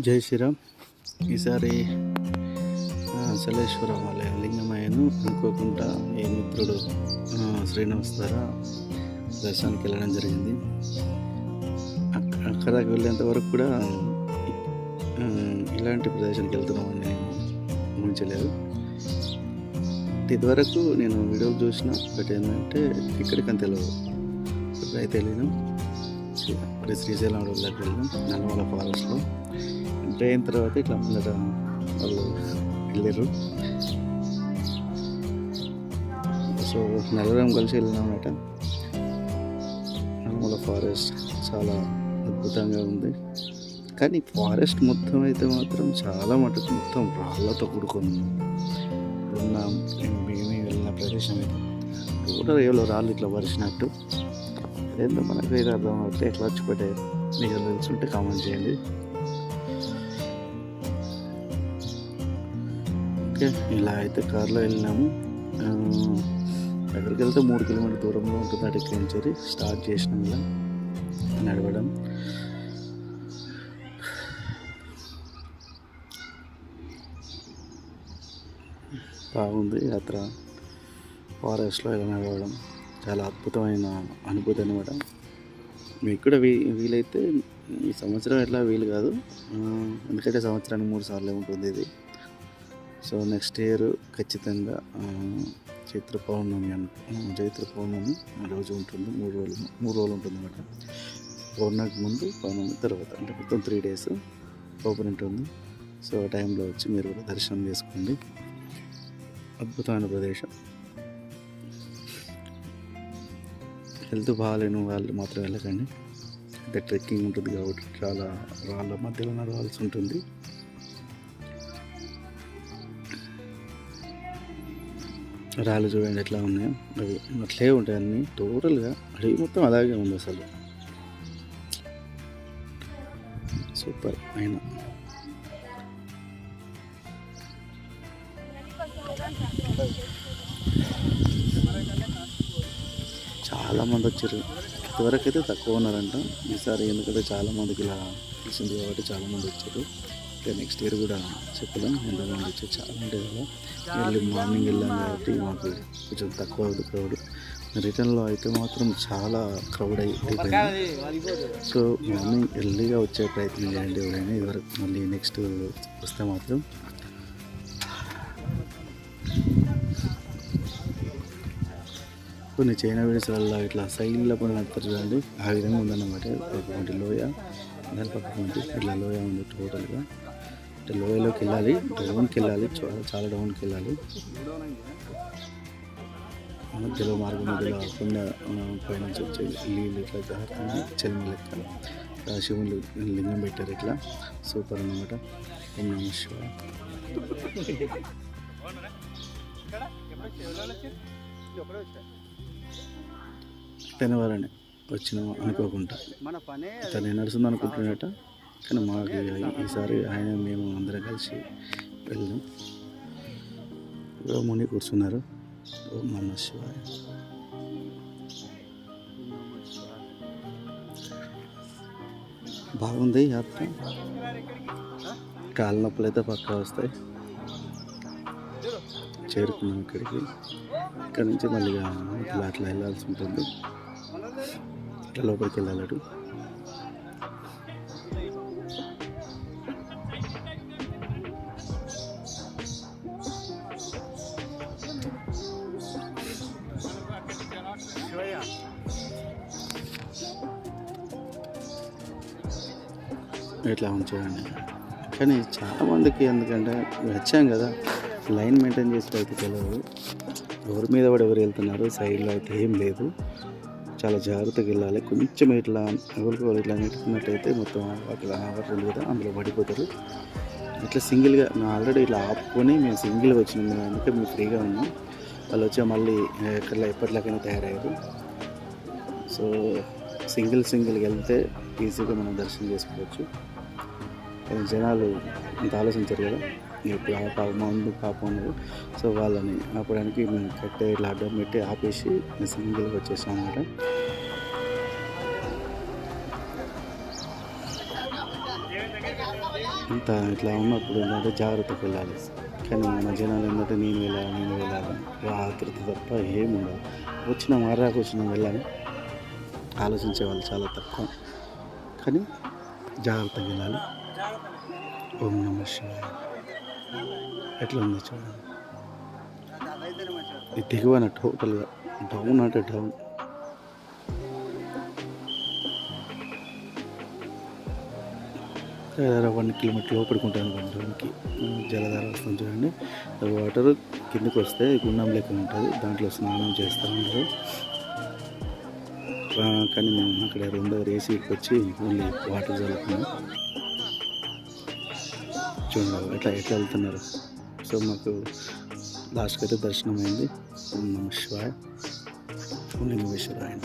జై శ్రీరామ్. ఈసారి సలేశ్వర ఆలయ లింగమయ్యను అనుకోకుండా ఈ మిత్రుడు శ్రీనివాస్ ద్వారా దర్శనానికి వెళ్ళడం జరిగింది. అక్కడికి అక్కడ వెళ్ళేంత వరకు కూడా ఇలాంటి ప్రదేశానికి వెళ్తున్నామని నేను ఊహించలేదు. ఇదివరకు నేను వీడియోలు చూసిన బట్ ఏంటంటే ఇక్కడికని తెలియదు అయితే వెళ్ళినాం. శ్రీశైలం అడవులకు వెళ్ళాం నల్లమల ఫారెస్ట్లో. ఎంటర్ అయిన తర్వాత ఇట్లా ముందట వాళ్ళు వెళ్ళారు సో నలుగురం కలిసి వెళ్ళినామట నల్లమల ఫారెస్ట్ చాలా అద్భుతంగా ఉంది. కానీ ఫారెస్ట్ మొత్తం అయితే మాత్రం చాలా మటుకు మొత్తం రాళ్ళతో కూడుకొని ఉన్నాం. మేమే వెళ్ళిన ప్రదేశం అయితే టోటల్ ఏవో రాళ్ళు ఇట్లా వరిసినట్టు ఏందో మనకు ఏదో అర్థం అవుతుంది ఎట్లా వచ్చి పెట్టారు మీకు తెలుసుంటే కామెంట్ చేయండి. ఓకే. ఇలా అయితే కార్లో వెళ్ళినాము. ఎక్కడికి వెళ్తే మూడు కిలోమీటర్ దూరంలో ఉంటుంది అటు నుంచి స్టార్ట్ చేసినాం ఇలా. నడవడం. బాగుంది యాత్ర. ఫారెస్ట్లో ఇలా నడవడం. చాలా అద్భుతమైన అనుభూతి అనమాట మీకు కూడా వీ వీలైతే ఈ సంవత్సరం ఎట్లా వీలు కాదు. ఎందుకంటే సంవత్సరానికి మూడు సార్లు ఉంటుంది ఇది. సో నెక్స్ట్ ఇయర్ ఖచ్చితంగా చైత్ర పౌర్ణమి అను చైత్ర పౌర్ణమి ఆ రోజు ఉంటుంది. మూడు రోజులు మూడు రోజులు ఉంటుంది అనమాట పౌర్ణమికి ముందు పౌర్ణమి తర్వాత అంటే మొత్తం త్రీ డేస్ ఓపెన్ ఉంటుంది. సో ఆ టైంలో వచ్చి మీరు కూడా దర్శనం చేసుకోండి. అద్భుతమైన ప్రదేశం. హెల్త్ బాగాలేని వాళ్ళు మాత్రం వెళ్ళకండి. అంటే ట్రెక్కింగ్ ఉంటుంది కాబట్టి చాలా రాళ్ళ మధ్యలో నడవాల్సి ఉంటుంది. రాళ్ళు చూడండి ఎట్లా ఉన్నాయో. అవి అట్లే ఉంటాయి అన్నీ. టోటల్గా అడవి మొత్తం అలాగే ఉంది అసలు. సూపర్ అయినా. చాలామంది వచ్చారు. ఇదివరకైతే అయితే తక్కువ ఉన్నారంట. ఈసారి ఎందుకంటే చాలామందికి ఇలా తెలిసింది కాబట్టి చాలా మంది వచ్చారు. నెక్స్ట్ ఇయర్ కూడా చెప్పలేం. ఎంతమంది వచ్చారు చాలా ఉంటాయి కదా. ఎర్లీ మార్నింగ్ వెళ్ళాం కాబట్టి మాకు కొంచెం తక్కువ అవుతుంది క్రౌడ్ రిటర్న్లో అయితే మాత్రం చాలా క్రౌడ్ అయిపోయింది సో మార్నింగ్ ఎర్లీగా వచ్చే ప్రయత్నం చేయండి ఎవరైనా. ఇదివరకు మళ్ళీ నెక్స్ట్ వస్తే మాత్రం. కొన్ని చైనా వీడియోస్లలో ఇట్లా సైడ్లో పడి నడుపుతారు చూడండి. ఆ విధంగా ఉందన్నమాట. ఒకటి లోయ దాని పక్కన ఇట్లా లోయ ఉంది టోటల్గా అంటే లోయలోకి వెళ్ళాలి డౌన్కి వెళ్ళాలి చాలా చాలా డౌన్కి వెళ్ళాలి మధ్యలో మార్గం మధ్యలో కొండ పైనుంచి వచ్చే నీళ్ళు ఇట్లా జారుతుంది చెల్మి లెక్క శివుని లింగం పెట్టారు ఇట్లా. సూపర్ అన్నమాట. ఓం నమ తెనవాలని వచ్చినాం అనుకోకుండా. మన పనే తను నడుస్తుంది అనుకుంటున్నట కానీ మాకు ఈసారి ఆయన మేము అందరం కలిసి వెళ్ళాం ముని కూర్చున్నారు. ఓం నమ శివాయ. బాగుంది యాత్ర. కాళ్ళ నొప్పులు అయితే పక్కా వస్తాయి. చేరుకున్నాం ఇక్కడికి. ఇక్కడ నుంచి మళ్ళీ ఇట్లా అట్లా వెళ్ళాల్సి ఉంటుంది. ఇట్లా లోపలికి వెళ్ళాలడు ఇట్లా ఉంచేయండి కానీ చాలామందికి ఎందుకంటే వచ్చాం కదా లైన్ మెయింటైన్ చేసి అయితే తెలియదు. ఎవరి మీద కూడా ఎవరు వెళ్తున్నారు సైడ్లో అయితే ఏం లేదు. చాలా జాగ్రత్తగా వెళ్ళాలి. కొంచెం ఇట్లా ఎవరికి వాళ్ళు ఇట్లా నెట్టుకున్నట్టయితే మొత్తం అట్లా ఆవర్లు కదా అందులో పడిపోతారు. ఇట్లా సింగిల్గా మేము ఆల్రెడీ ఇట్లా ఆపుకొని మేము సింగిల్గా వచ్చినాం మేము అందుకే మేము ఫ్రీగా ఉన్నాం. వాళ్ళు వచ్చి మళ్ళీ ఎక్కడ ఎప్పటిలాగైనా తయారయ్యారు. సో సింగిల్ సింగిల్గా వెళ్తే ఈజీగా మనం దర్శనం చేసుకోవచ్చు. జనాలు ఇంత ఆలోచించారు కదా. ఇప్పుడు ఆ పాప ముందు పాప ఉన్నారు సో వాళ్ళని ఆపడానికి మేము కట్టే ఇట్లా అడ్డం పెట్టి ఆపేసి సింగిల్ వచ్చేసాం అనమాట అంత ఇట్లా ఉన్నప్పుడు ఏంటంటే జాగ్రత్తగా వెళ్ళాలి. కానీ మన జనాలు ఏంటంటే నేను వెళ్ళాలి నేను వెళ్ళాలి. ఆతృత తప్ప ఏమి ఉండదు. వచ్చిన మారాకు వచ్చిన వెళ్ళాలి. ఆలోచించే వాళ్ళు చాలా తక్కువ. కానీ జాగ్రత్తగా వెళ్ళాలి. ఓం నమ శివాయ. ఎట్లా ఉంది చూడండి ఇది దిగువన టోటల్గా డౌన్ అంటే డౌన్. వన్ కిలోమీటర్ లోపలికి ఉంటుంది డౌన్కి జలధార వస్తుంది చూడండి. వాటర్ కిందకు వస్తే గుండం లెక్క ఉంటుంది. దాంట్లో స్నానం చేస్తూ ఉంటారు. కానీ మేము అక్కడ రెండో రేసీకి వచ్చి ఓన్లీ వాటర్ చల్లుకున్నాం చూడండి ఎట్లా ఎట్లా వెళ్తున్నారు? సో మాకు లాస్ట్కి అయితే దర్శనం అయింది ఓం నమ శివాయ. ఓం నమ శివాయ